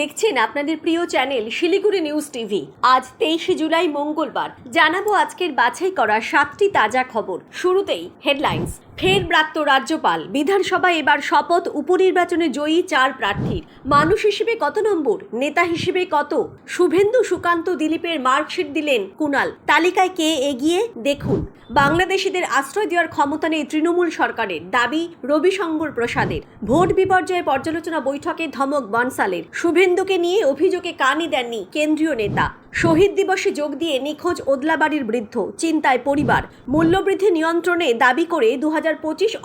দেখছেন আপনাদের প্রিয় চ্যানেল শিলিগুড়ি নিউজ টিভি। আজ তেইশে জুলাই মঙ্গলবার। জানাব আজকের বাছাই করা সাতটি তাজা খবর। শুরুতেই হেডলাইন্স। ফের ব্রাত্য রাজ্যপাল। বিধানসভায় এবার শপথ, উপনির্বাচনে জয়ী চার প্রার্থীর। মানুষ হিসেবে কত নম্বর? নেতা হিসেবে কত? শুভেন্দু সুকান্ত দিলীপের মার্কশিট দিলেন কুণাল। তালিকায় কে এগিয়ে? দেখুন। বাংলাদেশিদের আশ্রয় দেওয়ার ক্ষমতা নেই তৃণমূল সরকারের। দাবি রবিশঙ্কর প্রসাদের। ভোট বিপর্যয় পর্যালোচনা বৈঠকে ধমক বনসালের। শুভেন্দুকে নিয়ে অভিযোগে কানই দেননি কেন্দ্রীয় নেতা। শহীদ দিবসে যোগ দিয়ে নিখোঁজ ওদলাবাড়ির বৃদ্ধ, চিন্তায় পরিবার। মূল্যবৃদ্ধি নিয়ন্ত্রণে দাবি করে দু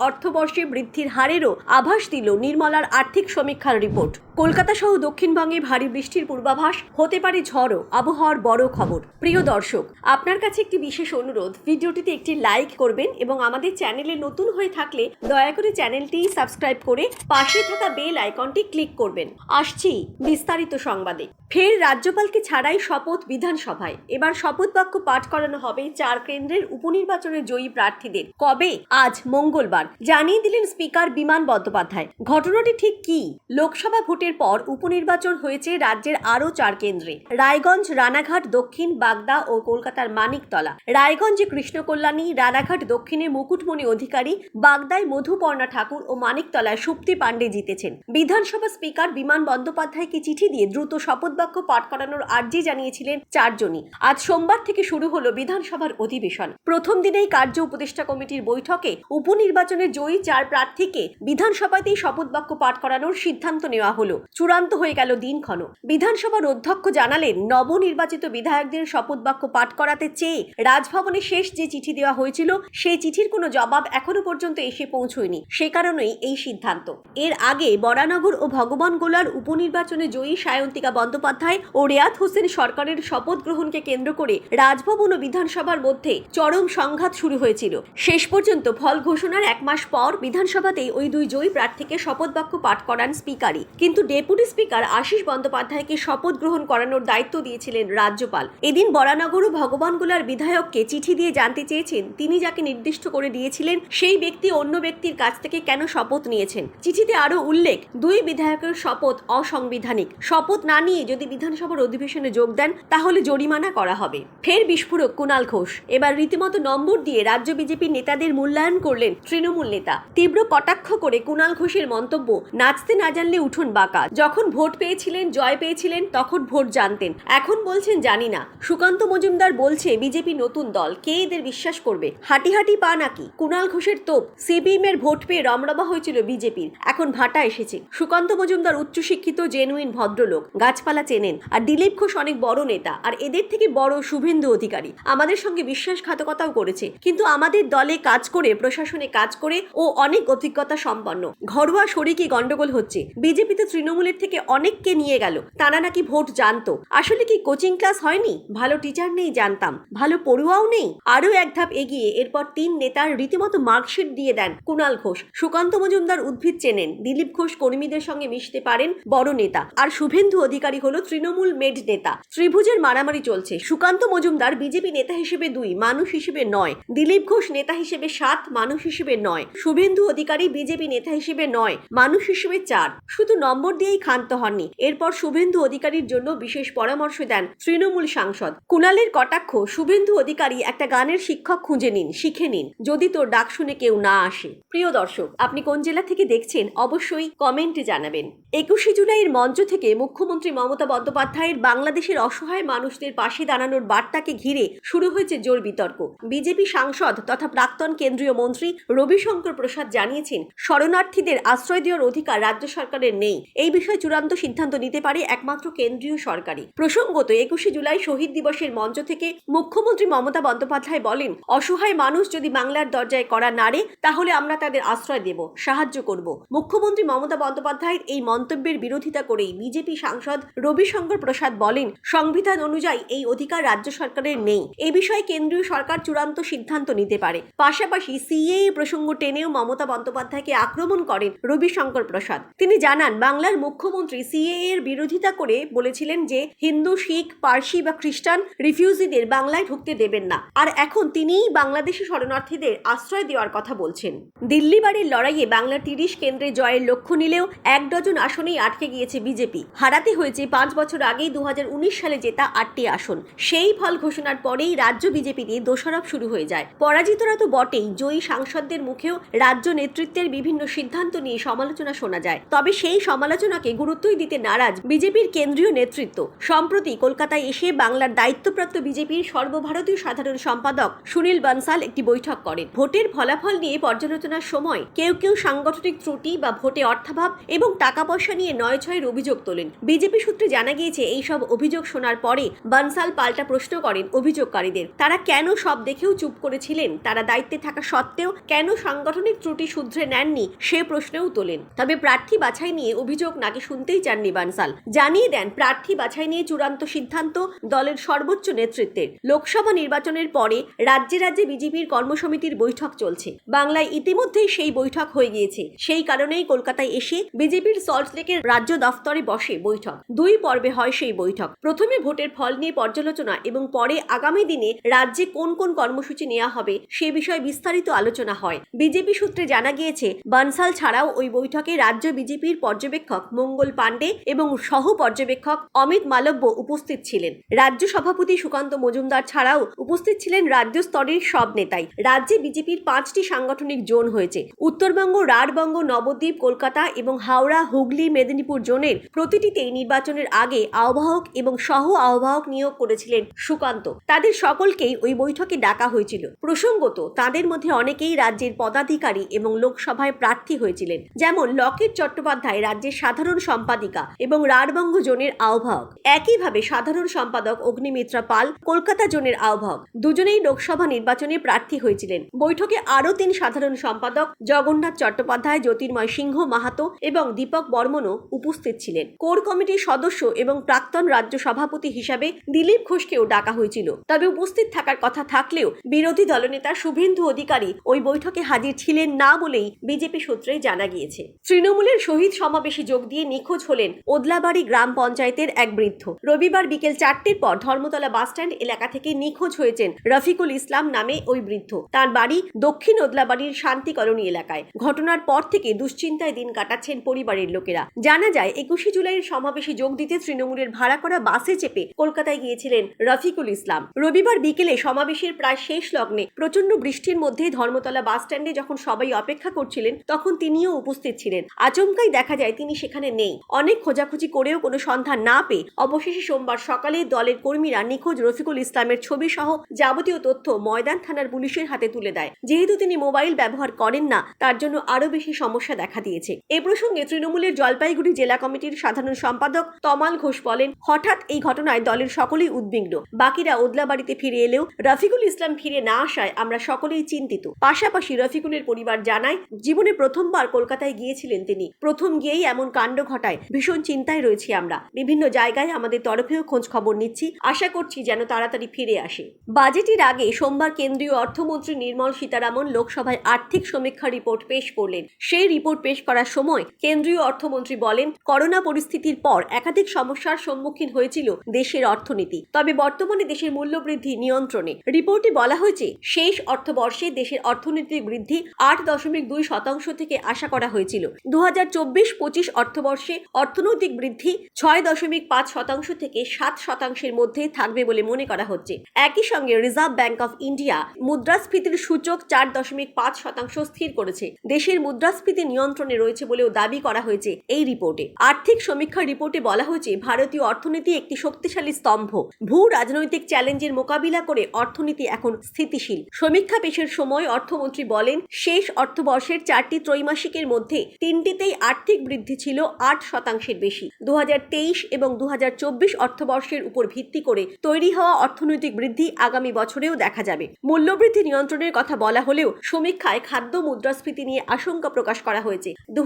অর্থবর্ষে বৃদ্ধির হারেরও আভাস দিল নির্মলার আর্থিক সমীক্ষার রিপোর্ট। কলকাতা সহ দক্ষিণবঙ্গে ভারী বৃষ্টির পূর্বাভাস হতে পারে ঝড়ও আবহাওয়ার বড় খবর। প্রিয় দর্শক, আপনার কাছে একটি বিশেষ অনুরোধ। ভিডিওটিতে একটি লাইক করবেন এবং আমাদের চ্যানেলে নতুন হয়ে থাকলে দয়া করে চ্যানেলটি সাবস্ক্রাইব করে পাশে থাকা বেল আইকনটি ক্লিক করবেন। আসছি বিস্তারিত সংবাদে। ফের রাজ্যপালকে ছাড়াই শপথ বিধানসভায়। এবার শপথ বাক্য পাঠ করানো হবে চার কেন্দ্রের উপনির্বাচনে জয়ী প্রার্থীদের। কবে? আজ মঙ্গলবার। জানিয়ে দিলেন স্পিকার বিমান বন্দ্যোপাধ্যায়। ঘটনাটি ঠিক কি? লোকসভা ভোটের পর উপনির্বাচন হয়েছে রাজ্যের আরও চার কেন্দ্রে। রায়গঞ্জ, রানাঘাট, দক্ষিণ, বাগদা ও কলকাতার মানিকতলা। রায়গঞ্জে, কৃষ্ণকল্যাণী, রানাঘাট, দক্ষিণে মুকুটমণি অধিকারী, বাগদায় মধুপর্ণা ঠাকুর ও মানিকতলায় সুপ্তি পাণ্ডে জিতেছেন। বিধানসভা স্পিকার বিমান বন্দ্যোপাধ্যায়কে চিঠি দিয়ে দ্রুত শপথ বাক্য পাঠ করানোর আর্জি জানিয়েছিলেন চারজনই। আজ সোমবার থেকে শুরু হলো বিধানসভার অধিবেশন। প্রথম দিনেই কার্য উপদেষ্টা কমিটির বৈঠকে উপনির্বাচনে জয়ী চার প্রার্থীকে বিধানসভাতেই শপথ বাক্য পাঠ করানোর সিদ্ধান্ত নেওয়া হলো। চূড়ান্ত হয়ে গেল দিনক্ষণ বিধানসভার অধ্যক্ষ জানালেন, নবনির্বাচিত বিধায়কদের শপথ বাক্য পাঠ করাতে চেয়ে রাজভবনে শেষ যে চিঠি দেওয়া হয়েছিল, সেই চিঠির কোনো জবাব এখনও পর্যন্ত এসে পৌঁছয়নি। সে কারণেই এই সিদ্ধান্ত। এর আগে বরানগর ও ভগবান গোলার উপনির্বাচনে জয়ী সায়ন্তিকা বন্দ্যোপাধ্যায় ও রেয়াত হোসেন সরকারের শপথ গ্রহণকে কেন্দ্র করে রাজভবন ও বিধানসভার মধ্যে চরম সংঘাত শুরু হয়েছিল। শেষ পর্যন্ত ফল ঘোষণার এক মাস পর বিধানসভাতেই ওই দুই জয়ী প্রার্থীকে শপথ বাক্য পাঠ করান স্পিকারই। কিন্তু ডেপুটি স্পিকার আশিস বন্দ্যোপাধ্যায়কে শপথ গ্রহণ করানোর দায়িত্ব দিয়েছিলেন রাজ্যপাল। এদিন বরানগর ও ভগবানগোলার বিধায়ককে চিঠি দিয়ে জানতে চেয়েছেন। তিনি যাকে নির্দিষ্ট করে দিয়েছিলেন, সেই ব্যক্তি অন্য ব্যক্তির কাছ থেকে কেন শপথ নিয়েছেন? চিঠিতে আরও উল্লেখ, দুই বিধায়কের শপথ অসাংবিধানিক। শপথ না নিয়ে যদি বিধানসভার অধিবেশনে যোগ দেন, তাহলে জরিমানা করা হবে। ফের বিস্ফোরক কুণাল ঘোষ। এবার রীতিমতো নম্বর দিয়ে রাজ্য বিজেপির নেতাদের মূল্যায়ন করলেন তৃণমূল নেতা। তীব্র কটাক্ষ করে কুণাল ঘোষের মন্তব্য, নাচতে না জানলে উঠুন বাঁকা। যখন ভোট পেয়েছিলেন, জয় পেয়েছিলেন, তখন ভোট জানতেন। এখন বলছেন, জানি না। সুকান্ত মজুমদার বলছে, বিজেপি নতুন দল, কে এদের বিশ্বাস করবে? হাঁটি হাঁটি পা নাকি? কুণাল ঘোষের তোপ। সিপিএম এর ভোট পেয়ে রমরমা হয়েছিল বিজেপির। এখন ভাটা এসেছে। সুকান্ত মজুমদার উচ্চশিক্ষিত, জেনুইন ভদ্রলোক। গাছপালা চেনেন। আর দিলীপ ঘোষ অনেক বড় নেতা। আর এদের থেকে বড় শুভেন্দু অধিকারী। আমাদের সঙ্গে বিশ্বাসঘাতকতাও করেছে। কিন্তু আমাদের দলে কাজ করে, প্রশাসনে কাজ করে ও অনেক অভিজ্ঞতা সম্পন্ন। ঘরোয়া শরিকি গন্ডগোল হচ্ছে। বিজেপি তো তৃণমূলের থেকে অনেককে নিয়ে গেল। তারা নাকি ভোট জানতো। আসলে কি কোচিং ক্লাস হয়নি? ভালো টিচার নেই জানতাম। ভালো পড়ুয়াও নেই? আরও এক ধাপ এগিয়ে এরপর তিন নেতার রীতিমতো মার্কশিট দিয়ে দেন কুণাল ঘোষ। সুকান্ত মজুমদার উদ্ভিদ চেনেন। দিলীপ ঘোষ কর্মীদের সঙ্গে মিশতে পারেন বড় নেতা। আর শুভেন্দু অধিকারী হলো তৃণমূল মেড নেতা। ত্রিভুজের মারামারি চলছে। সুকান্ত মজুমদার বিজেপি নেতা হিসেবে দুই, মানুষ হিসেবে নয়। দিলীপ ঘোষ নেতা হিসেবে সাত, মানুষ হিসেবে নয়। শুভেন্দু অধিকারী বিজেপি নেতা হিসেবে নয়, মানুষ হিসেবে চার। শুধু নম্বর দিয়েই ক্ষান্ত হননি। এরপর শুভেন্দু অধিকারীর জন্য বিশেষ পরামর্শ দেন তৃণমূল সাংসদ। কুণালের কটাক্ষ, শুভেন্দু অধিকারী একটা গানের শিক্ষক খুঁজে নিন, শিখে নিন, যদি তোর ডাক শুনে কেউ না আসে। প্রিয় দর্শক, আপনি কোন জেলা থেকে দেখছেন অবশ্যই কমেন্টে জানাবেন। একুশে জুলাইয়ের মঞ্চ থেকে মুখ্যমন্ত্রী মমতা বন্দ্যোপাধ্যায়ের বাংলাদেশের অসহায় মানুষদের পাশে দাঁড়ানোর বার্তাকে ঘিরে শুরু হয়েছে জোর বিতর্ক। বিজেপি সাংসদ তথা প্রাক্তন কেন্দ্রীয় মন্ত্রী রবিশঙ্কর প্রসাদ জানিয়েছেন, শরণার্থীদের আশ্রয় দেওয়ার অধিকার রাজ্য সরকারের নেই। এই বিষয়ে চূড়ান্ত সিদ্ধান্ত নিতে পারে একমাত্র কেন্দ্রীয় সরকারই। প্রসঙ্গত, একুশে জুলাই শহীদ দিবসের মঞ্চ থেকে মুখ্যমন্ত্রী মমতা বন্দ্যোপাধ্যায় বলেন, অসহায় মানুষ যদি বাংলার দরজায় করা নাড়ে তাহলে আমরা তাদের আশ্রয় দেব, সাহায্য করব। মুখ্যমন্ত্রী মমতা বন্দ্যোপাধ্যায়ের এই মন্তব্যের বিরোধিতা করেই বিজেপি সাংসদ রবিশঙ্কর প্রসাদ বলেন, সংবিধান অনুযায়ী এই অধিকার রাজ্য সরকারের নেই। এ বিষয়ে কেন্দ্রীয় সরকার চূড়ান্ত সিদ্ধান্ত নিতে পারে। পাশাপাশি সিএএ প্রসঙ্গ টেনেও মমতা বন্দ্যোপাধ্যায়কে আক্রমণ করেন রবিশঙ্কর প্রসাদ। তিনি জানান, বাংলার বাংলার মুখ্যমন্ত্রী সিএ এর বিরোধিতা করে বলেছিলেন যে হিন্দু, শিখ, পার্সি বা খ্রিস্টান রিফিউজিদের বাংলায় ঢুকতে দেবেন না। আর এখন তিনিই বাংলাদেশি শরণার্থীদের আশ্রয় দেওয়ার কথা বলছেন। দিল্লি বাড়ির লড়াইয়ে বাংলার তিরিশ কেন্দ্রে জয়ের লক্ষ্য নিলেও এক ডজন আসনেই আটকে গিয়েছে বিজেপি। হারাতে হয়েছে পাঁচ বছর আগেই দু হাজার উনিশ সালে জেতা আটটি আসন। সেই ফল ঘোষণার পরেই রাজ্য বিজেপি নিয়ে দোষারোপ শুরু হয়ে যায়। পরাজিতরা তো বটেই, জয়ী সাংসদদের মুখেও রাজ্য নেতৃত্বের বিভিন্ন সিদ্ধান্ত নিয়ে সমালোচনা শোনা যায়। তবে সেই সমালোচনাকে গুরুত্বই দিতে নারাজ বিজেপির কেন্দ্রীয় নেতৃত্ব। সম্প্রতি কলকাতায় এসে বাংলার দায়িত্বপ্রাপ্ত বিজেপির সর্বভারতীয় সাধারণ সম্পাদক সুনীল বানসাল একটি বৈঠক করেন। ভোটের ফলাফল নিয়ে পর্যালোচনার সময় কেউ কেউ সাংগঠনিক ত্রুটি বা ভোটে অর্থাভাব এবং টাকা পয়সা নিয়ে নয় ছয়ের অভিযোগ তোলেন। বিজেপি সূত্রে জানা গিয়েছে এই সব অভিযোগ শোনার পরে বানসাল পাল্টা প্রশ্ন করেন অভিযোগকারীদের। তারা কেন সব দেখেও চুপ করেছিলেন? তারা দায়িত্বে থাকা সত্ত্বেও কেন সাংগঠনিক ত্রুটি শুধরে নেননি? সে প্রশ্নেও তোলেন। তবে প্রার্থী বাছাই নিয়ে অভিযোগ নাকি শুনতেই চাননি বানসাল। জানিয়ে দেন, প্রার্থী বাছাই নিয়ে চূড়ান্ত সিদ্ধান্ত দলের সর্বোচ্চ নেতৃত্বের। লোকসভা নির্বাচনের পরে রাজ্যে রাজ্যে বিজেপির কর্মসমিতির বৈঠক চলছে। বাংলায় ইতিমধ্যেই সেই বৈঠক হয়ে গিয়েছে। সেই কারণেই কলকাতায় এসে বিজেপির সল্টলেকের রাজ্য দফতরে বসে বৈঠক। দুই পর্বে হয় সেই বৈঠক। প্রথমে ভোটের ফল নিয়ে পর্যালোচনা এবং পরে আগামী দিনে রাজ্যে কোন কোন কর্মসূচি নেওয়া হবে সে বিষয়ে বিস্তারিত আলোচনা হয়। বিজেপি সূত্রে জানা গিয়েছে, বানসাল ছাড়াও ওই বৈঠকে রাজ্য বিজেপির পর্যবেক্ষক মঙ্গল পাণ্ডে এবং সহ পর্যবেক্ষক অমিত মালব্য উপস্থিত ছিলেন। রাজ্য সভাপতি সুকান্ত মজুমদার ছাড়াও উপস্থিত ছিলেন রাজ্য স্তরের সব নেতাই। রাজ্যে বিজেপির পাঁচটি সাংগঠনিক জোন হয়েছে। উত্তরবঙ্গ, রাঢ়বঙ্গ, নবদ্বীপ, কলকাতা এবং হাওড়া, হুগলি, মেদিনীপুর জোনের প্রতিটিতেই নির্বাচনের আগে আহ্বায়ক এবং সহ আহ্বায়ক নিয়োগ করেছিলেন সুকান্ত। তাদের সকলকেই ওই বৈঠকে ডাকা হয়েছিল। প্রসঙ্গত, তাদের মধ্যে অনেকেই রাজ্যের পদাধিকারী এবং লোকসভায় প্রার্থী হয়েছিলেন। যেমন লকেট চট্টোপাধ্যায় রাজ্যের সাধারণ সম্পাদিকা এবং রাঢ়বঙ্গ জোনের আহ্বায়ক। একইভাবে সাধারণ সম্পাদক অগ্নিমিত্রা পাল কলকাতা জোনের আহ্বায়ক। দুজনেই লোকসভা নির্বাচনে প্রার্থী হয়েছিলেন। বৈঠকে আরও তিন সাধারণ সম্পাদক জগন্নাথ চট্টোপাধ্যায়, জ্যোতির্ময় সিংহ মাহাতো এবং দীপক বর্মনও উপস্থিত ছিলেন। কোর কমিটির সদস্য এবং প্রাক্তন রাজ্য সভাপতি হিসাবে দিলীপ ঘোষকেও ডাকা হয়েছিল। তবে উপস্থিত থাকার কথা থাকলেও বিরোধী দলনেতা শুভেন্দু অধিকারী ওই বৈঠকে হাজির ছিলেন না বলেই বিজেপি সূত্রে জানা গিয়েছে। তৃণমূলের শহীদ সমাবেশে যোগ দিয়ে নিখোঁজ হলেন ওদলাবাড়ি গ্রাম পঞ্চায়েতের এক বৃদ্ধ। রবিবার বিকেল চারটের পর ধর্মতলা বাসস্ট্যান্ড এলাকা থেকে নিখোঁজ হয়েছেন রফিকুল ইসলাম নামে ওই বৃদ্ধ। তার বাড়ি দক্ষিণ ওদলাবাড়ির শান্তি কলোনি এলাকায়। ঘটনার পর থেকে দুশ্চিন্তায় দিন কাটাচ্ছেন পরিবারের লোকেরা। জানা যায়, একুশে জুলাইয়ের সমাবেশে যোগ দিতে তৃণমূলের ভাড়া করা বাসে চেপে কলকাতায় গিয়েছিলেন রফিকুল ইসলাম। রবিবার বিকেলে সমাবেশের প্রায় শেষ লগ্নে প্রচণ্ড বৃষ্টির মধ্যে ধর্মতলা বাস স্ট্যান্ডে যখন সবাই অপেক্ষা করছিলেন, তখন তিনিও উপস্থিত ছিলেন। আচমকাই দেখা যায়, তিনি সেখানে নেই। অনেক খোঁজাখুঁজি করেও কোনো সন্ধান না পেয়ে অবশেষে সোমবার সকালে দলের কর্মীরা নিখোঁজ রফিকুল ইসলামের ছবি সহ যাবতীয় তথ্য ময়দান থানার পুলিশের হাতে তুলে দেয়। যেহেতু তিনি মোবাইল ব্যবহার করেন না, তার জন্য আরও বেশি সমস্যা দেখা দিয়েছে। এ প্রসঙ্গে তৃণমূলের জলপাইগুড়ি জেলা কমিটির সাধারণ সম্পাদক তমাল ঘোষ বলেন, হঠাৎ এই ঘটনায় দলের সকলেই উদ্বিগ্ন। বাকিরা ওদলাবাড়িতে ফিরে এলেও রফিকুল ইসলাম ফিরে না আসায় আমরা সকলেই চিন্তিত। পাশাপাশি রফিকুলের পরিবার জানায়, জীবনে প্রথমবার কলকাতায় গিয়েছিলেন তিনি। প্রথম গিয়েই এমন কাণ্ড ঘটায়। ভীষণ চিন্তায় রয়েছি আমরা। বিভিন্ন জায়গায় আমাদের তরফেও খোঁজ খবর নিচ্ছি। আশা করছি যেন তাড়াতাড়ি ফিরে আসে। বাজেটের আগে সোমবার কেন্দ্রীয় অর্থমন্ত্রী নির্মল সীতারামন লোকসভায় আর্থিক সমীক্ষা রিপোর্ট পেশ করলেন। সেই রিপোর্ট পেশ করার সময় কেন্দ্রীয় অর্থমন্ত্রী বলেন, করোনা পরিস্থিতির পর একাধিক সমস্যার সম্মুখীন হয়েছিল দেশের অর্থনীতি, তবে বর্তমানে দেশের মূল্যবৃদ্ধি নিয়ন্ত্রণে। রিপোর্টে বলা হয়েছে, শেষ অর্থবর্ষে দেশের অর্থনৈতিক বৃদ্ধি আট দশমিক দুই শতাংশ থেকে আশা করা হয়েছিল। দু হাজার চব্বিশ পঁচিশ অর্থবর্ষে অর্থনৈতিক বৃদ্ধি ছয় দশমিক পাঁচ শতাংশ থেকে সাত শতাংশের মধ্যে থাকবে বলে মনে করা হচ্ছে। একই সঙ্গে রিজার্ভ ব্যাংক অফ ইন্ডিয়া মুদ্রাস্ফীতির সূচক চার দশমিক পাঁচ শতাংশ স্থির করেছে। দেশের মুদ্রাস্ফীতি নিয়ন্ত্রণে রয়েছে বলেও দাবি করা হয়েছে এই রিপোর্টে। আর্থিক সমীক্ষা রিপোর্টে বলা হয়েছে, ভারতীয় অর্থনীতি একটি শক্তিশালী স্তম্ভ। ভূ রাজনৈতিক চ্যালেঞ্জের মোকাবিলা করে অর্থনীতি এখন স্থিতিশীল। সমীক্ষা পেশের সময় অর্থমন্ত্রী বলেন, শেষ অর্থবর্ষের চারটি ত্রৈমাসিকের মধ্যে তিনটিতেই আর্থিক বৃদ্ধি ছিল আট শতাংশের বেশি। দু হাজার তেইশ এবং দু হাজার চব্বিশ অর্থবর্ষের উপর ভিত্তি করে তৈরি হওয়া অর্থনৈতিক বৃদ্ধি আগামী বছরেও দেখা যাবে। মূল্যবৃদ্ধি নিয়ন্ত্রণের কথা বলা হলেও সমীক্ষায় খাদ্য মুদ্রাস্ফীতি নিয়ে আশঙ্কা প্রকাশ করা হয়েছে। দু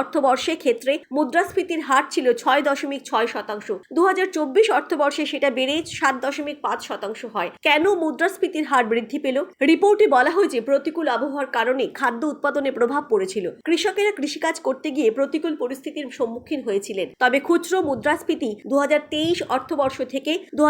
অর্থবর্ষে ক্ষেত্রে মুদ্রাস্ফীতির হার ছিল ছয় দশমিক ছয় শতাংশ। দু হাজার চব্বিশ অর্থবর্ষে সেটা বেড়ে সাত দশমিক পাঁচ শতাংশ হয়। কেন মুদ্রাস্ফীতির হার বৃদ্ধি পেল? রিপোর্টে বলা হয়েছে প্রতিকূল আবহাওয়ার কারণে খাদ্য উৎপাদনে প্রভাব পড়েছিল। কৃষকেরা কৃষিকাজ করতে গিয়ে প্রতিকূল প্রতিকূল পরিস্থিতির সম্মুখীন হয়েছিলেন। তবে খুচরো মুদ্রাস্ফীতি দু অর্থবর্ষ থেকে দু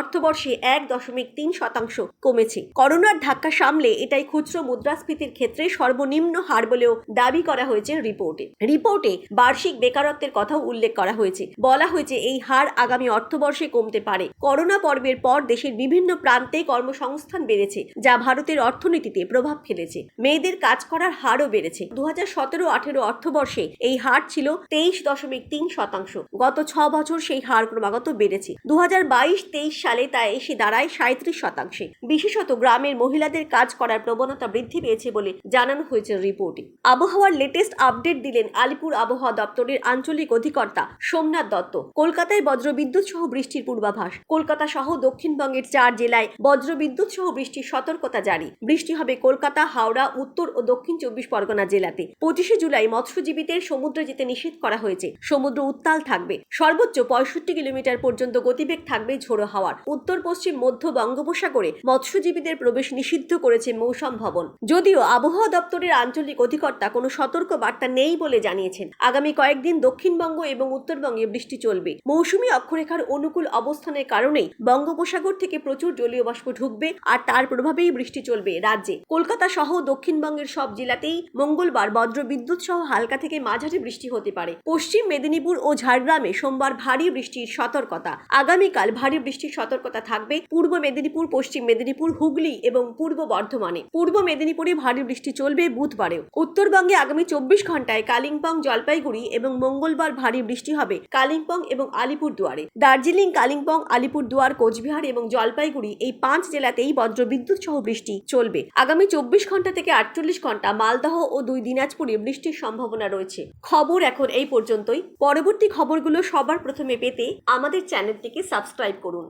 অর্থবর্ষে এক দশমিক তিন শতাংশ কমেছে। করোনার ধাক্কা সামলে এটাই খুচরো মুদ্রাস্ফীতির ক্ষেত্রে সর্বনিম্ন হার বলেও দাবি করা হয়েছে রিপোর্টে। রিপোর্টে বার্ষিক বেকারত্বের কথাও উল্লেখ করা হয়েছে। বলা হয়েছে এই হার আগামী অর্থবর্ষে কমতে পারে। করোনা পর্বের পর দেশের বিভিন্ন প্রান্তে কর্মসংস্থান বেড়েছে, যা ভারতের অর্থনীতিতে প্রভাব ফেলেছে। মেয়েদের কাজ করার হারও বেড়েছে। দু হাজার সতেরো আঠেরো অর্থবর্ষে এই হার ছিল তেইশ দশমিক তিন শতাংশ। গত ছ বছর সেই হার ক্রমাগত বেড়েছে। দু হাজার বাইশ তেইশ সালে তা এসে দাঁড়ায় সাঁত্রিশ শতাংশে। বিশেষত গ্রামের মহিলাদের কাজ করার প্রবণতা বৃদ্ধি পেয়েছে বলে জানানো হয়েছে রিপোর্টে। আবহাওয়ার লেটেস্ট আপডেট দিলেন আলিপুর আবহাওয়া দপ্তরের আঞ্চলিক অধিকর্তা সোমনাথ দত্ত। কলকাতায় বজ্রবিদ্যুৎ সহ বৃষ্টির পূর্বাভাস। কলকাতা সহ দক্ষিণবঙ্গের চার জেলায় বজ্রবিদ্যুৎ সহ বৃষ্টির সতর্কতা জারি। বৃষ্টি হবে কলকাতা, হাওড়া, উত্তর ও দক্ষিণ চব্বিশ পরগনা জেলাতে। পঁচিশে জুলাই মৎস্যজীবীদের সমুদ্রে যেতে নিষেধ করা হয়েছে। সমুদ্র উত্তাল থাকবে। সর্বোচ্চ পঁয়ষট্টি কিলোমিটার পর্যন্ত গতিবেগ থাকবে ঝোড়ো হাওয়ার। উত্তর, পশ্চিম, মধ্য বঙ্গোপসাগরে মৎস্যজীবীদের প্রবেশ নিষিদ্ধ করেছে মৌসম ভবন। যদিও আবহাওয়া দপ্তরের আঞ্চলিক অধিকর্তা কোনো সতর্ক বার্তা নেই বলে জানিয়েছেন। আগামী কয়েকদিন দক্ষিণবঙ্গ এবং উত্তরবঙ্গে বৃষ্টি চলবে। মৌসুমী অক্ষরেখার অনুকূল অবস্থানের কারণেই বঙ্গোপসাগর থেকে প্রচুর জলীয় বাষ্প ঢুকবে আর তার প্রভাবেই বৃষ্টি চলবে রাজ্যে। কলকাতা সহ দক্ষিণবঙ্গের সব জেলাতেই মঙ্গলবার বজ্র বিদ্যুৎ সহ হালকা থেকে মাঝারি বৃষ্টি হতে পারে। পশ্চিম মেদিনীপুর ও ঝাড়গ্রামে সোমবার ভারী বৃষ্টির সতর্কতা। আগামীকাল ভারী বৃষ্টির সতর্কতা থাকবে পূর্ব মেদিনীপুর, পশ্চিম মেদিনীপুর, হুগলি এবং পূর্ব বর্ধমানে। পূর্ব মেদিনীপুরে ভারী বৃষ্টি চলবে বুধবারেও। উত্তরবঙ্গে আগামী চব্বিশ ঘন্টায় কালিম্পং, জলপাইগুড়ি এবং মঙ্গলবার ভারী বৃষ্টি হবে কালিম্পং এবং আলিপুরদুয়ারে। দার্জিলিং, কালিম্পং, আলিপুরদুয়ার, কোচবিহার এবং জলপাইগুড়ি এই পাঁচ জেলাতেই বজ্রবিদ্যুৎ সহ বৃষ্টি চলবে। আগামী চব্বিশ ঘণ্টা থেকে আটচল্লিশ ঘণ্টা মালদহ ও দুই দিনাজপুরে বৃষ্টির সম্ভাবনা রয়েছে। খবর এখন এই পর্যন্তই। পরবর্তী খবরগুলো সবার প্রথমে পেতে আমাদের চ্যানেলটিকে সাবস্ক্রাইব করুন।